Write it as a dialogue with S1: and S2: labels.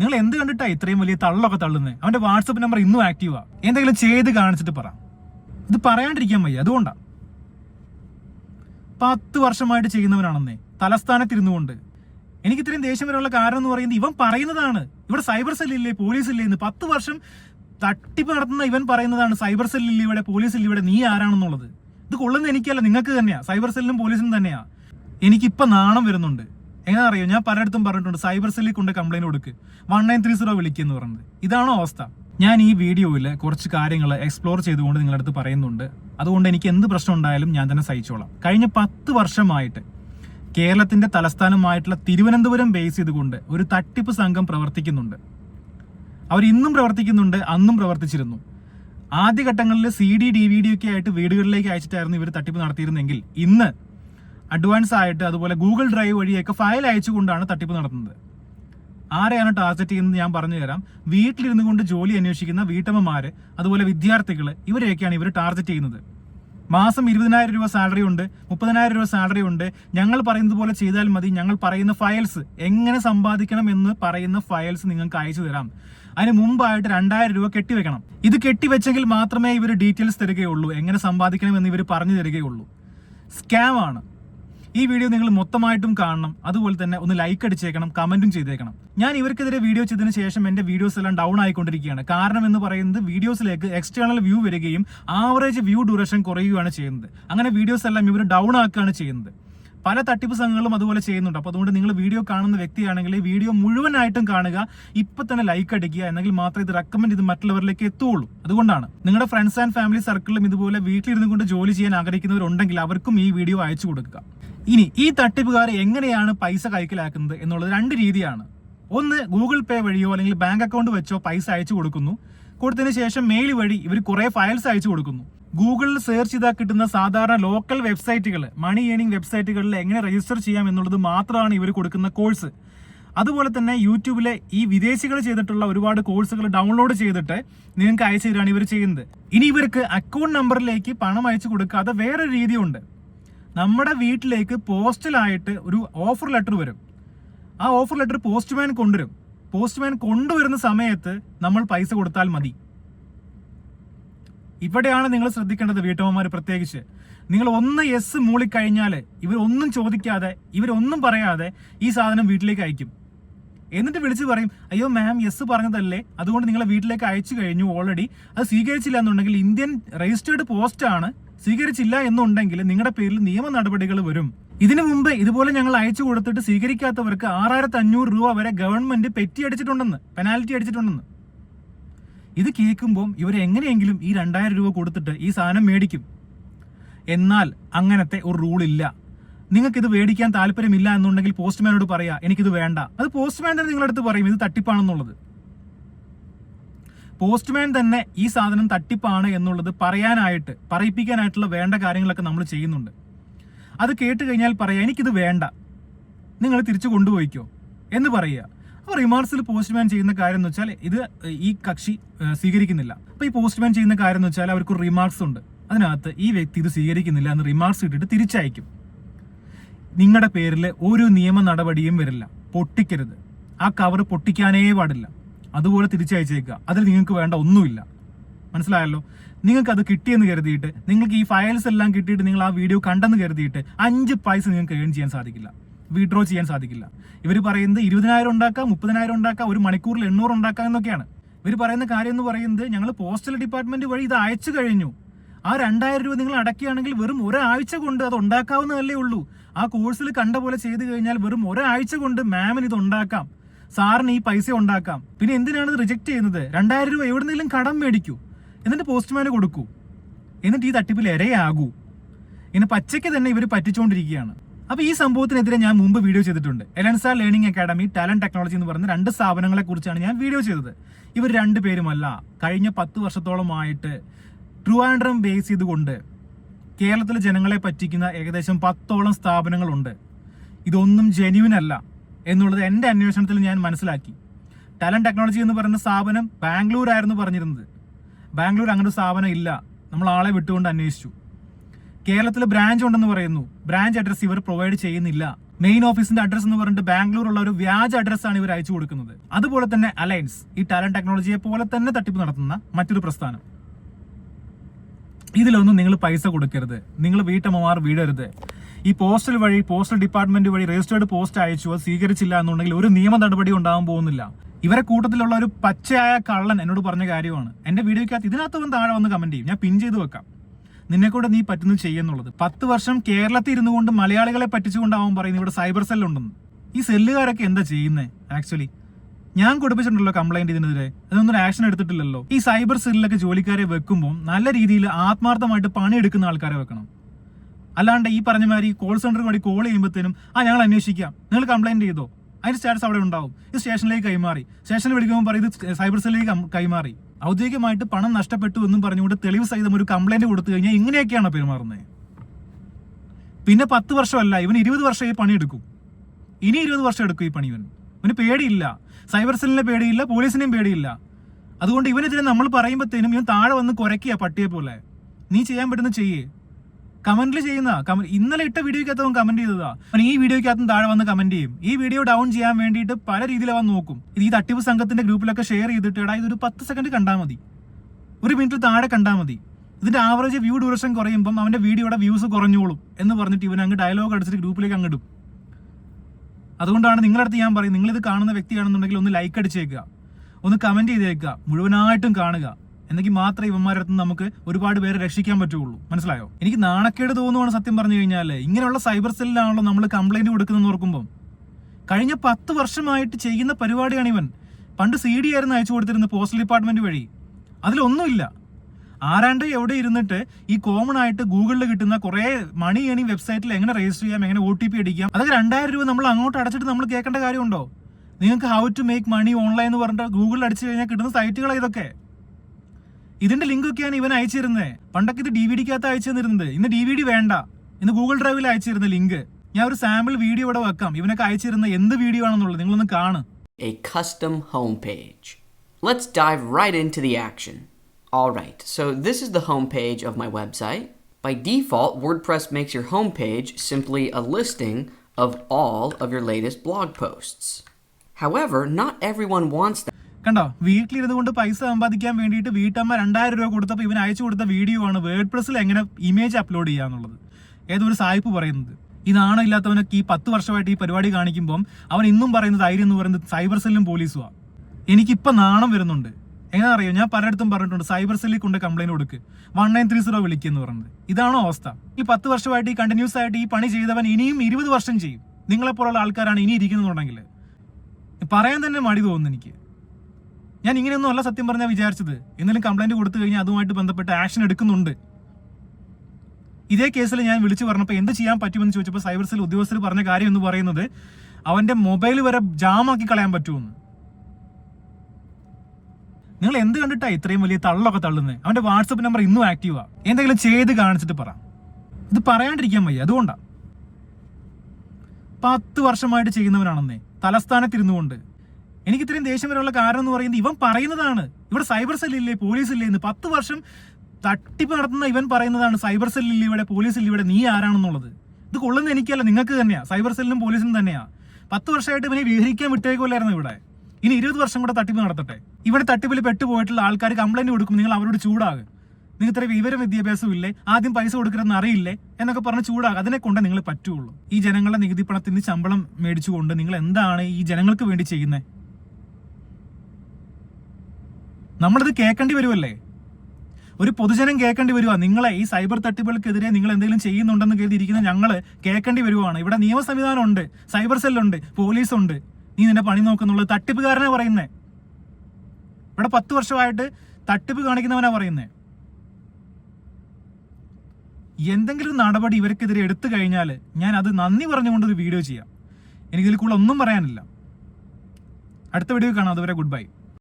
S1: നിങ്ങൾ എന്ത് കണ്ടിട്ടാ ഇത്രയും വലിയ തള്ളൊക്കെ തള്ളുന്നത് അവന്റെ വാട്സപ്പ് നമ്പർ ഇന്നും ആക്റ്റീവാ എന്തെങ്കിലും ചെയ്ത് കാണിച്ചിട്ട് പറ. ഇത് പറയാണ്ടിരിക്കാൻ വയ്യ അതുകൊണ്ടാ. പത്ത് വർഷമായിട്ട് ചെയ്യുന്നവനാണെന്നേ തലസ്ഥാനത്തിരുന്നുകൊണ്ട്. എനിക്ക് ഇത്രയും ദേഷ്യം വരാനുള്ള കാരണം എന്ന് പറയുന്നത് ഇവൻ പറയുന്നതാണ്. ഇവിടെ സൈബർ സെല്ലില്ലേ പോലീസ് ഇല്ലേ എന്ന്. പത്ത് വർഷം തട്ടിപ്പ് നടത്തുന്ന ഇവൻ പറയുന്നതാണ് സൈബർ സെല്ലില്ല ഇവിടെ പോലീസ് ഇല്ല ഇവിടെ നീ ആരാണെന്നുള്ളത്. ഇത് കൊള്ളുന്ന എനിക്കല്ല നിങ്ങൾക്ക് തന്നെയാ. സൈബർ സെല്ലിനും പോലീസിനും തന്നെയാ. എനിക്കിപ്പോ നാണം വരുന്നുണ്ട്. എങ്ങനെ അറിയോ ഞാൻ പലയിടത്തും പറഞ്ഞിട്ടുണ്ട് സൈബർ സെല്ലിൽ കൊണ്ട് കംപ്ലൈന്റ് കൊടുക്ക്. വൺ നയൻ ത്രീ സീറോ വിളിക്കുന്നു പറഞ്ഞത്. ഇതാണോ അവസ്ഥ. ഞാൻ ഈ വീഡിയോയിൽ കുറച്ച് കാര്യങ്ങൾ എക്സ്പ്ലോർ ചെയ്തുകൊണ്ട് നിങ്ങളുടെ അടുത്ത് പറയുന്നുണ്ട്. അതുകൊണ്ട് എനിക്ക് എന്ത് പ്രശ്നം ഉണ്ടായാലും ഞാൻ തന്നെ സഹിച്ചോളാം. കഴിഞ്ഞ പത്ത് വർഷമായിട്ട് കേരളത്തിന്റെ തലസ്ഥാനമായിട്ടുള്ള തിരുവനന്തപുരം ബേസ് ചെയ്തുകൊണ്ട് ഒരു തട്ടിപ്പ് സംഘം പ്രവർത്തിക്കുന്നുണ്ട്. അവർ ഇന്നും പ്രവർത്തിക്കുന്നുണ്ട് അന്നും പ്രവർത്തിച്ചിരുന്നു. ആദ്യഘട്ടങ്ങളിൽ C D D V D ഒക്കെ ആയിട്ട് വീടുകളിലേക്ക് അയച്ചിട്ടായിരുന്നു ഇവർ തട്ടിപ്പ് നടത്തിയിരുന്നെങ്കിൽ ഇന്ന് അഡ്വാൻസ് ആയിട്ട് അതുപോലെ ഗൂഗിൾ ഡ്രൈവ് വഴിയൊക്കെ ഫയൽ അയച്ചുകൊണ്ടാണ് തട്ടിപ്പ് നടത്തുന്നത്. ആരെയാണ് ടാർഗറ്റ് ചെയ്യുന്നത് ഞാൻ പറഞ്ഞു തരാം. വീട്ടിലിരുന്നു കൊണ്ട് ജോലി അന്വേഷിക്കുന്ന വീട്ടമ്മമാര് അതുപോലെ വിദ്യാർത്ഥികൾ ഇവരെയൊക്കെയാണ് ഇവർ ടാർഗറ്റ് ചെയ്യുന്നത്. മാസം ഇരുപതിനായിരം രൂപ സാലറി ഉണ്ട് മുപ്പതിനായിരം രൂപ സാലറി ഉണ്ട്. ഞങ്ങൾ പറയുന്നത് പോലെ ചെയ്താൽ മതി. ഞങ്ങൾ പറയുന്ന ഫയൽസ് എങ്ങനെ സമ്പാദിക്കണം എന്ന് പറയുന്ന ഫയൽസ് നിങ്ങൾക്ക് അയച്ചു തരാം. അതിന് മുമ്പായിട്ട് രണ്ടായിരം രൂപ കെട്ടിവെക്കണം. ഇത് കെട്ടിവെച്ചെങ്കിൽ മാത്രമേ ഇവർ ഡീറ്റെയിൽസ് തരികയുള്ളൂ. എങ്ങനെ സമ്പാദിക്കണം എന്ന് ഇവർ പറഞ്ഞു തരികയുള്ളൂ. സ്കാം ആണ്. ഈ വീഡിയോ നിങ്ങൾ മൊത്തമായിട്ടും കാണണം. അതുപോലെ തന്നെ ഒന്ന് ലൈക്ക് അടിച്ചേക്കണം കമന്റും ചെയ്തേക്കണം. ഞാൻ ഇവർക്കെതിരെ വീഡിയോ ചെയ്തതിന് ശേഷം എന്റെ വീഡിയോസ് എല്ലാം ഡൗൺ ആയിക്കൊണ്ടിരിക്കുകയാണ്. കാരണം എന്ന് പറയുന്നത് വീഡിയോസിലേക്ക് എക്സ്റ്റേണൽ വ്യൂ വരികയും ആവറേജ് വ്യൂ ഡ്യൂറേഷൻ കുറയുകയാണ് ചെയ്യുന്നത്. അങ്ങനെ വീഡിയോസ് എല്ലാം ഇവർ ഡൗൺ ആക്കുകയാണ് ചെയ്യുന്നത്. പല തട്ടിപ്പ് സംഘങ്ങളും അതുപോലെ ചെയ്യുന്നുണ്ട്. അപ്പോൾ അതുകൊണ്ട് നിങ്ങൾ വീഡിയോ കാണുന്ന വ്യക്തിയാണെങ്കിൽ വീഡിയോ മുഴുവനായിട്ടും കാണുക ഇപ്പൊ തന്നെ ലൈക്ക് അടിക്കുക എന്നെങ്കിൽ മാത്രമേ ഇത് റെക്കമെൻഡ് ചെയ്ത് മറ്റുള്ളവരിലേക്ക് എത്തുള്ളൂ. അതുകൊണ്ടാണ്. നിങ്ങളുടെ ഫ്രണ്ട്സ് ആൻഡ് ഫാമിലി സർക്കിളിലും ഇതുപോലെ വീട്ടിലിരുന്നു കൊണ്ട് ജോലി ചെയ്യാൻ ആഗ്രഹിക്കുന്നവരുണ്ടെങ്കിൽ അവർക്കും ഈ വീഡിയോ അയച്ചു കൊടുക്കുക. ഇനി ഈ തട്ടിപ്പുകാർ എങ്ങനെയാണ് പൈസ കൈക്കലാക്കുന്നത് എന്നുള്ളത് രണ്ട് രീതിയാണ്. ഒന്ന് ഗൂഗിൾ പേ വഴിയോ അല്ലെങ്കിൽ ബാങ്ക് അക്കൗണ്ട് വെച്ചോ പൈസ അയച്ചു കൊടുക്കുന്നു. കൊടുത്തതിന് ശേഷം മെയിൽ വഴി ഇവർ കുറെ ഫയൽസ് അയച്ചു കൊടുക്കുന്നു. ഗൂഗിളിൽ സെർച്ച് ചെയ്താൽ കിട്ടുന്ന സാധാരണ ലോക്കൽ വെബ്സൈറ്റുകൾ മണി ഏണിംഗ് വെബ്സൈറ്റുകളിൽ എങ്ങനെ രജിസ്റ്റർ ചെയ്യാം എന്നുള്ളത് മാത്രമാണ് ഇവർ കൊടുക്കുന്ന കോഴ്സ് അതുപോലെ തന്നെ യൂട്യൂബിലെ ഈ വിദേശികൾ ചെയ്തിട്ടുള്ള ഒരുപാട് കോഴ്സുകൾ ഡൗൺലോഡ് ചെയ്തിട്ട് നിങ്ങൾക്ക് അയച്ചു തരാണ് ഇവർ ചെയ്യുന്നത്. ഇനി ഇവർക്ക് അക്കൗണ്ട് നമ്പറിലേക്ക് പണം അയച്ചു കൊടുക്കാതെ വേറെ രീതിയുണ്ട്. നമ്മുടെ വീട്ടിലേക്ക് പോസ്റ്റലായിട്ട് ഒരു ഓഫർ ലെറ്റർ വരും. ആ ഓഫർ ലെറ്റർ പോസ്റ്റ്മാൻ കൊണ്ടുവരും. പോസ്റ്റ്മാൻ കൊണ്ടുവരുന്ന സമയത്ത് നമ്മൾ പൈസ കൊടുത്താൽ മതി. ഇവിടെയാണ് നിങ്ങൾ ശ്രദ്ധിക്കേണ്ടത് വീട്ടമ്മമാർ പ്രത്യേകിച്ച്. നിങ്ങൾ ഒന്ന് എസ് മൂളിക്കഴിഞ്ഞാൽ ഇവർ ഒന്നും ചോദിക്കാതെ ഇവരൊന്നും പറയാതെ ഈ സാധനം വീട്ടിലേക്ക് അയക്കും. എന്നിട്ട് വിളിച്ച് പറയും അയ്യോ മാം എസ് പറഞ്ഞതല്ലേ? അതുകൊണ്ട് നിങ്ങളെ വീട്ടിലേക്ക് അയച്ചു കഴിഞ്ഞു ഓൾറെഡി അത് സ്വീകരിച്ചില്ല എന്നുണ്ടെങ്കിൽ ഇന്ത്യൻ രജിസ്റ്റേർഡ് പോസ്റ്റാണ് സ്വീകരിച്ചില്ല എന്നുണ്ടെങ്കിൽ നിങ്ങളുടെ പേരിൽ നിയമ നടപടികൾ വരും. ഇതിനു മുമ്പ് ഇതുപോലെ ഞങ്ങൾ അയച്ചു കൊടുത്തിട്ട് സ്വീകരിക്കാത്തവർക്ക് ആറായിരത്തി അഞ്ഞൂറ് രൂപ വരെ ഗവൺമെന്റ് പെറ്റി അടിച്ചിട്ടുണ്ടെന്ന് പെനാൽറ്റി അടിച്ചിട്ടുണ്ടെന്ന്. ഇത് കേൾക്കുമ്പോൾ ഇവർ എങ്ങനെയെങ്കിലും ഈ രണ്ടായിരം രൂപ കൊടുത്തിട്ട് ഈ സാധനം മേടിക്കും. എന്നാൽ അങ്ങനത്തെ ഒരു റൂൾ ഇല്ല. നിങ്ങൾക്ക് ഇത് മേടിക്കാൻ താല്പര്യമില്ല എന്നുണ്ടെങ്കിൽ പോസ്റ്റ്മാനോട് പറയാ എനിക്കിത് വേണ്ട. അത് പോസ്റ്റ്മാൻ തന്നെ നിങ്ങളടുത്ത് പറയും ഇത് തട്ടിപ്പാണെന്നുള്ളത്. പോസ്റ്റ്മാൻ തന്നെ ഈ സാധനം തട്ടിപ്പാണ് എന്നുള്ളത് പറയാനായിട്ട് പറയിപ്പിക്കാനായിട്ടുള്ള വേണ്ട കാര്യങ്ങളൊക്കെ നമ്മൾ ചെയ്യുന്നുണ്ട്. അത് കേട്ട് കഴിഞ്ഞാൽ പറയാം എനിക്കിത് വേണ്ട. നിങ്ങൾ തിരിച്ചു കൊണ്ടുപോയിക്കോ. എന്ന് പറയുക. അപ്പോൾ റിമാർക്സിൽ പോസ്റ്റ്മാൻ ചെയ്യുന്ന കാര്യം എന്ന് വെച്ചാൽ ഇത് ഈ കക്ഷി സ്വീകരിക്കുന്നില്ല. അപ്പോൾ ഈ പോസ്റ്റ്മാൻ ചെയ്യുന്ന കാര്യം എന്ന് വെച്ചാൽ അവർക്ക് റിമാർക്സ് ഉണ്ട്. അതിനകത്ത് ഈ വ്യക്തി ഇത് സ്വീകരിക്കുന്നില്ല എന്ന് റിമാർക്സ് ഇട്ടിട്ട് തിരിച്ചയക്കും. നിങ്ങളുടെ പേരിൽ ഒരു നിയമ നടപടിയും വരില്ല. പൊട്ടിക്കരുത്. ആ കവർ പൊട്ടിക്കാനേ പാടില്ല. അതുപോലെ തിരിച്ചയച്ചേക്കുക. അതിൽ നിങ്ങൾക്ക് വേണ്ട ഒന്നുമില്ല. മനസ്സിലായല്ലോ? നിങ്ങൾക്ക് അത് കിട്ടിയെന്ന് കരുതിയിട്ട് നിങ്ങൾക്ക് ഈ ഫയൽസ് എല്ലാം കിട്ടിയിട്ട് നിങ്ങൾ ആ വീഡിയോ കണ്ടെന്ന് കരുതിയിട്ട് അഞ്ച് പൈസ നിങ്ങൾക്ക് ഏൺ ചെയ്യാൻ സാധിക്കില്ല. വിഡ്രോ ചെയ്യാൻ സാധിക്കില്ല. ഇവർ പറയുന്നത് ഇരുപതിനായിരം ഉണ്ടാക്കാം മുപ്പതിനായിരം ഉണ്ടാക്കാം ഒരു മണിക്കൂറിൽ എണ്ണൂറ് ഉണ്ടാക്കാം എന്നൊക്കെയാണ്. ഇവർ പറയുന്ന കാര്യം എന്ന് പറയുന്നത് ഞങ്ങൾ പോസ്റ്റൽ ഡിപ്പാർട്ട്മെന്റ് വഴി ഇത് അയച്ചു കഴിഞ്ഞു. ആ രണ്ടായിരം രൂപ നിങ്ങൾ അടക്കുകയാണെങ്കിൽ വെറും ഒരാഴ്ച കൊണ്ട് അത് ഉണ്ടാക്കാവുന്നതല്ലേ ഉള്ളൂ. ആ കോഴ്സിൽ കണ്ട പോലെ ചെയ്തു കഴിഞ്ഞാൽ വെറും ഒരാഴ്ച കൊണ്ട് മാമിന് ഇത് ഉണ്ടാക്കാം. സാറിന് ഈ പൈസ ഉണ്ടാക്കാം. പിന്നെ എന്തിനാണ് ഇത് റിജക്ട് ചെയ്യുന്നത്? രണ്ടായിരം രൂപ എവിടെന്നെങ്കിലും കടം മേടിക്കൂ. എന്നിട്ട് പോസ്റ്റ്മാന് കൊടുക്കൂ. എന്നിട്ട് ഈ തട്ടിപ്പിൽ ഇരയാകൂ. ഇനി പച്ചയ്ക്ക് തന്നെ ഇവർ പറ്റിച്ചുകൊണ്ടിരിക്കുകയാണ് അപ്പൊ ഈ സംഭവത്തിനെതിരെ ഞാൻ മുമ്പ് വീഡിയോ ചെയ്തിട്ടുണ്ട്. Elanza learning academy talent technology എന്ന് പറയുന്ന രണ്ട് സ്ഥാപനങ്ങളെ കുറിച്ചാണ് ഞാൻ വീഡിയോ ചെയ്തത്. ഇവർ രണ്ടുപേരുമല്ല കഴിഞ്ഞ പത്ത് വർഷത്തോളമായിട്ട് ട്രുവാൻഡ്രം ബേസ് ചെയ്തുകൊണ്ട് കേരളത്തിലെ ജനങ്ങളെ പറ്റിക്കുന്ന ഏകദേശം പത്തോളം സ്ഥാപനങ്ങളുണ്ട്. ഇതൊന്നും ജെന്യുവിൻ അല്ല. എന്നുള്ളത് എന്റെ അന്വേഷണത്തിൽ ഞാൻ മനസ്സിലാക്കി. ടാലന്റ് ടെക്നോളജി എന്ന് പറയുന്ന സ്ഥാപനം ബാംഗ്ലൂർ ആയിരുന്നു പറഞ്ഞിരുന്നത്. ബാംഗ്ലൂർ അങ്ങനെ സ്ഥാപനം ഇല്ല. നമ്മൾ ആളെ വിട്ടുകൊണ്ട് അന്വേഷിച്ചു. കേരളത്തിൽ ബ്രാഞ്ച് ഉണ്ടെന്ന് പറയുന്നു. ബ്രാഞ്ച് അഡ്രസ്സ് ഇവർ പ്രൊവൈഡ് ചെയ്യുന്നില്ല. മെയിൻ ഓഫീസിന്റെ അഡ്രസ് എന്ന് പറഞ്ഞിട്ട് ബാംഗ്ലൂർ ഉള്ള ഒരു വ്യാജ ആണ് ഇവർ അയച്ചു കൊടുക്കുന്നത്. അതുപോലെ തന്നെ അലയൻസ് ഈ ടാലന്റ് ടെക്നോളജിയെ പോലെ തന്നെ തട്ടിപ്പ് നടത്തുന്ന മറ്റൊരു പ്രസ്ഥാനം. ഇതിലൊന്നും നിങ്ങൾ പൈസ കൊടുക്കരുത്. നിങ്ങൾ വീട്ടമ്മമാർ വീടരുത്. ഈ പോസ്റ്റൽ വഴി പോസ്റ്റൽ ഡിപ്പാർട്ട്മെന്റ് വഴി രജിസ്റ്റേർഡ് പോസ്റ്റ് അയച്ചു. അത് സ്വീകരിച്ചില്ല എന്നുണ്ടെങ്കിൽ ഒരു നിയമ നടപടി ഉണ്ടാകാൻ പോകുന്നില്ല. ഇവരെ കൂട്ടത്തിലുള്ള ഒരു പച്ചയായ കള്ളൻ എന്നോട് പറഞ്ഞ കാര്യമാണ്. എന്റെ വീഡിയോയ്ക്കകത്ത് ഇതിനകത്ത് താഴെ വന്ന് കമന്റ് ചെയ്യും. ഞാൻ പിൻ ചെയ്ത് വെക്കാം. നിന്നെ കൂടെ നീ പറ്റുന്നു ചെയ്യുന്നുള്ളത്. പത്ത് വർഷം കേരളത്തിൽ ഇരുന്നു കൊണ്ട് മലയാളികളെ പറ്റിച്ചുകൊണ്ടാവും പറയുന്നത് ഇവിടെ സൈബർ സെൽ ഉണ്ടെന്ന്. ഈ സെല്ലുകാരൊക്കെ എന്താ ചെയ്യുന്നത് ആക്ച്വലി ഞാൻ കൊടുപ്പിച്ചിട്ടുണ്ടല്ലോ കംപ്ലൈന്റ് ഇതിനെതിരെ. അതൊന്നും ആക്ഷൻ എടുത്തിട്ടില്ലല്ലോ. ഈ സൈബർ സെല്ലിലൊക്കെ ജോലിക്കാരെ വെക്കുമ്പോൾ നല്ല രീതിയിൽ ആത്മാർത്ഥമായിട്ട് പണിയെടുക്കുന്ന ആൾക്കാരെ വെക്കണം. അല്ലാണ്ട് ഈ പറഞ്ഞ മാതിരി കോൾ സെന്ററിൽ വഴി കോൾ ചെയ്യുമ്പോഴത്തേനും ആ ഞങ്ങൾ അന്വേഷിക്കാം. നിങ്ങൾ കംപ്ലൈന്റ് ചെയ്തോ? അതിന്റെ സ്റ്റാറ്റസ് അവിടെ ഉണ്ടാവും. ഇത് സ്റ്റേഷനിലേക്ക് കൈമാറി. സ്റ്റേഷനിൽ വിളിക്കുമ്പോൾ പറയും ഇത് സൈബർ സെല്ലിലേക്ക് കൈമാറി. ഔദ്യോഗികമായിട്ട് പണം നഷ്ടപ്പെട്ടു എന്നും പറഞ്ഞുകൊണ്ട് തെളിവ് സഹിതം ഒരു കംപ്ലൈന്റ് കൊടുത്തു കഴിഞ്ഞാൽ ഇങ്ങനെയൊക്കെയാണ് പെരുമാറുന്നത്. പിന്നെ പത്ത് വർഷമല്ല ഇവൻ ഇരുപത് വർഷം ഈ പണിയെടുക്കും ഇനി ഇരുപത് വർഷം എടുക്കും ഈ പണി ഇവൻ ഇവന് പേടിയില്ല. സൈബർ സെല്ലിനെ പേടിയില്ല പോലീസിനെയും പേടിയില്ല. അതുകൊണ്ട് ഇവനെതിരെ നമ്മൾ പറയുമ്പോഴത്തേനും ഇവൻ താഴെ വന്ന് കുരയ്ക്കുക പട്ടിയെ പോലെ നീ ചെയ്യാൻ പറ്റുന്ന ചെയ്യേ. കമന്റിൽ ചെയ്യുന്ന ഇന്നലെ ഇട്ട വീഡിയോക്കകത്ത് അവൻ കമന്റ് ചെയ്തതാ ഈ വീഡിയോക്കകത്തും താഴെ വന്ന് കമന്റ് ചെയ്യും. ഈ വീഡിയോ ഡൗൺ ചെയ്യാൻ വേണ്ടിയിട്ട് പല രീതിയിൽ അവൻ നോക്കും. ഇത് ഈ തട്ടിപ്പ് സംഘത്തിന്റെ ഗ്രൂപ്പിലൊക്കെ ഷെയർ ചെയ്തിട്ട് എടാ ഇതൊരു പത്ത് സെക്കൻഡ് കണ്ടാൽ മതി. ഒരു മിനിറ്റ് താഴെ കണ്ടാൽ മതി. ഇതിന്റെ ആവറേജ് വ്യൂ ഡ്യൂറേഷൻ കുറയുമ്പം അവന്റെ വീഡിയോയുടെ വ്യൂസ് കുറഞ്ഞോളും എന്ന് പറഞ്ഞിട്ട് ഇവൻ അങ്ങ് ഡയലോഗ് അടിച്ചിട്ട് ഗ്രൂപ്പിലേക്ക് അങ്ങിടും അതുകൊണ്ടാണ് നിങ്ങളടുത്ത് ഞാൻ പറയും നിങ്ങൾ ഇത് കാണുന്ന വ്യക്തിയാണെന്നുണ്ടെങ്കിൽ ഒന്ന് ലൈക്ക് അടിച്ചേക്കുക. ഒന്ന് കമന്റ് ചെയ്തേക്കുക. മുഴുവനായിട്ടും കാണുക. എന്നെങ്കിൽ മാത്രമേ ഇവന്മാരുടെ അടുത്ത് നമുക്ക് ഒരുപാട് പേരെ രക്ഷിക്കാൻ പറ്റുള്ളൂ മനസ്സിലായോ? എനിക്ക് നാണക്കേട് തോന്നുവാണ് സത്യം പറഞ്ഞു കഴിഞ്ഞാൽ ഇങ്ങനെയുള്ള സൈബർ സെല്ലിലാണല്ലോ നമ്മൾ കംപ്ലൈന്റ് കൊടുക്കുന്നതെന്ന് ഓർക്കുമ്പോൾ കഴിഞ്ഞ പത്ത് വർഷമായിട്ട് ചെയ്യുന്ന പരിപാടിയാണ് ഇവൻ. പണ്ട് സി ഡി ആയിരുന്നു അയച്ചു കൊടുത്തിരുന്നത് പോസ്റ്റൽ ഡിപ്പാർട്ട്മെന്റ് വഴി. അതിലൊന്നുമില്ല. ആരാണ്ട് എവിടെ ഇരുന്നിട്ട് ഈ കോമൺ ആയിട്ട് ഗൂഗിളിൽ കിട്ടുന്ന കുറെ മണി ഏണി വെബ്സൈറ്റിൽ എങ്ങനെ രജിസ്റ്റർ ചെയ്യാം എങ്ങനെ ഒ ടി പി അടിക്കാം അതൊക്കെ രണ്ടായിരം രൂപ നമ്മൾ അങ്ങോട്ട് അടച്ചിട്ട് നമ്മൾ കേൾക്കേണ്ട കാര്യമുണ്ടോ? നിങ്ങൾക്ക് how to make money online എന്ന് പറഞ്ഞിട്ട് ഗൂഗിളിൽ അടിച്ചു കഴിഞ്ഞാൽ കിട്ടുന്ന സൈറ്റുകളാണ് ഇതൊക്കെ. ഇതിന്റെ ലിങ്ക് ഒക്കെയാണ് ഇവൻ അയച്ചിരുന്നത് പണ്ടൊക്കെ ഇത് ഡി വി ഡിക്കകത്ത് അയച്ചു തന്നിരുന്നത് ഇന്ന് ഡി വി ഡി വേണ്ട ഇന്ന് ഗൂഗിൾ ഡ്രൈവിൽ അയച്ചിരുന്ന ലിങ്ക് ഞാൻ ഒരു സാമ്പിൾ വീഡിയോ ഇവിടെ വെക്കാം ഇവനൊക്കെ അയച്ചിരുന്ന എന്ത് വീഡിയോ ആണെന്നുള്ളത് നിങ്ങളൊന്ന് കാണും
S2: a custom homepage. Let's dive right into the action. Alright, so this is the homepage of my website. By default, WordPress makes your homepage simply a listing of all of your latest blog posts. However, not everyone wants that.
S1: കണ്ടോ? വീട്ടിലിരുന്ന് കൊണ്ട് പൈസ സമ്പാദിക്കാൻ വേണ്ടിയിട്ട് വീട്ടമ്മ രണ്ടായിരം രൂപ കൊടുത്തപ്പോൾ ഇവൻ അയച്ചു കൊടുത്ത വീഡിയോ ആണ് വേർഡ് പ്രസ്സിൽ എങ്ങനെ ഇമേജ് അപ്ലോഡ് ചെയ്യാന്നുള്ളത്. ഏതൊരു സായിപ്പ് പറയുന്നത്. ഇതാണോ ഇല്ലാത്തവനൊക്കെ ഈ പത്ത് വർഷമായിട്ട് ഈ പരിപാടി കാണിക്കുമ്പോൾ അവൻ ഇന്നും പറയുന്ന ധൈര്യം എന്ന് പറയുന്നത് സൈബർ സെല്ലും പോലീസുമാണ് എനിക്കിപ്പോൾ നാണം വരുന്നുണ്ട്. എങ്ങനെ അറിയോ? ഞാൻ പലയിടത്തും പറഞ്ഞിട്ടുണ്ട് സൈബർ സെല്ലിൽ കൊണ്ട് കംപ്ലൈന്റ് കൊടുക്ക്. വൺ നയൻ ത്രീ സീറോ വിളിക്കുന്നു പറഞ്ഞത്. ഇതാണോ അവസ്ഥ. ഈ പത്ത് വർഷമായിട്ട് ഈ കണ്ടിന്യൂസ് ആയിട്ട് ഈ പണി ചെയ്തവൻ ഇനിയും ഇരുപത് വർഷം ചെയ്യും. നിങ്ങളെപ്പോലുള്ള ആൾക്കാരാണ് ഇനി ഇരിക്കുന്നുണ്ടെങ്കിൽ പറയാൻ തന്നെ മടി തോന്നുന്നു എനിക്ക്. ഞാൻ ഇങ്ങനെയൊന്നും അല്ല സത്യം പറഞ്ഞാൽ വിചാരിച്ചത്. എന്തെങ്കിലും കംപ്ലൈന്റ് കൊടുത്തു കഴിഞ്ഞാൽ അതുമായിട്ട് ബന്ധപ്പെട്ട് ആക്ഷൻ എടുക്കുന്നുണ്ട്. ഇതേ കേസിൽ ഞാൻ വിളിച്ചു പറഞ്ഞപ്പോൾ എന്ത് ചെയ്യാൻ പറ്റുമെന്ന് ചോദിച്ചപ്പോൾ സൈബർ സെൽ ഉദ്യോഗസ്ഥർ പറഞ്ഞ കാര്യം എന്ന് പറയുന്നത് അവന്റെ മൊബൈൽ വരെ ജാമാക്കി കളയാൻ പറ്റുമെന്ന്. നിങ്ങൾ എന്ത് കണ്ടിട്ടാ ഇത്രയും വലിയ തള്ളൊക്കെ തള്ളുന്നത് അവന്റെ വാട്സപ്പ് നമ്പർ ഇന്നും ആക്റ്റീവാ എന്തെങ്കിലും ചെയ്ത് കാണിച്ചിട്ട് പറ. ഇത് പറയാണ്ടിരിക്കാൻ വയ്യ. അതുകൊണ്ടാ. പത്ത് വർഷമായിട്ട് ചെയ്യുന്നവനാണെന്നേ. തലസ്ഥാനത്തിരുന്നു കൊണ്ട് എനിക്ക് ഇത്രയും ദേഷ്യം വരെയുള്ള കാരണം എന്ന് പറയുന്നത് ഇവൻ പറയുന്നതാണ്. ഇവിടെ സൈബർ സെല്ലില്ലേ പോലീസ് ഇല്ലേ എന്ന്. പത്ത് വർഷം തട്ടിപ്പ് നടത്തുന്ന ഇവൻ പറയുന്നതാണ് സൈബർ സെല്ലില്ല ഇവിടെ പോലീസ് ഇല്ല ഇവിടെ നീ ആരാണെന്നുള്ളത്. ഇത് കൊള്ളുന്ന എനിക്കല്ല നിങ്ങൾക്ക് തന്നെയാ. സൈബർ സെല്ലിനും പോലീസിനും തന്നെയാ. പത്ത് വർഷമായിട്ട് ഇവനെ വിഹരിക്കാൻ വിട്ടേക്കുമല്ലായിരുന്നു ഇവിടെ. ഇനി ഇരുപത് വർഷം കൂടെ തട്ടിപ്പ് നടത്തട്ടെ. ഇവിടെ തട്ടിപ്പിൽ പെട്ടുപോയിട്ടുള്ള ആൾക്കാർ കംപ്ലൈന്റ് കൊടുക്കും നിങ്ങൾ അവരോട് ചൂടാകും. നിങ്ങൾ ഇത്ര വിവര വിദ്യാഭ്യാസം ഇല്ലേ? ആദ്യം പൈസ കൊടുക്കരുതെന്ന് അറിയില്ലേ? എന്നൊക്കെ പറഞ്ഞ് ചൂടാകും. അതിനെ കൊണ്ട് നിങ്ങൾ പറ്റുള്ളൂ. ഈ ജനങ്ങളുടെ നികുതി പണത്തിന് ശമ്പളം മേടിച്ചുകൊണ്ട് നിങ്ങൾ എന്താണ് ഈ ജനങ്ങൾക്ക് വേണ്ടി ചെയ്യുന്നത് നമ്മളിത് കേൾക്കേണ്ടി വരുമല്ലേ ഒരു പൊതുജനം കേൾക്കേണ്ടി വരുവാ. നിങ്ങളെ ഈ സൈബർ തട്ടിപ്പുകൾക്കെതിരെ നിങ്ങൾ എന്തെങ്കിലും ചെയ്യുന്നുണ്ടെന്ന് കരുതിയിരിക്കുന്ന ഞങ്ങൾ കേൾക്കേണ്ടി വരുവാണ്. ഇവിടെ നിയമ സംവിധാനം ഉണ്ട് സൈബർ സെല്ലുണ്ട് പോലീസുണ്ട്. നീ നിന്റെ പണി നോക്കുന്നുള്ളത് തട്ടിപ്പുകാരനെ പറയുന്നേ. ഇവിടെ പത്ത് വർഷമായിട്ട് തട്ടിപ്പ് കാണിക്കുന്നവനാ പറയുന്നേ. എന്തെങ്കിലും നടപടി ഇവർക്കെതിരെ എടുത്തു കഴിഞ്ഞാൽ ഞാൻ അത് നന്ദി പറഞ്ഞുകൊണ്ട് ഒരു വീഡിയോ ചെയ്യാം. എനിക്കിതിൽ കൂടുതൽ ഒന്നും പറയാനില്ല. അടുത്ത വീഡിയോ കാണാം. അതുവരെ ഗുഡ് ബൈ.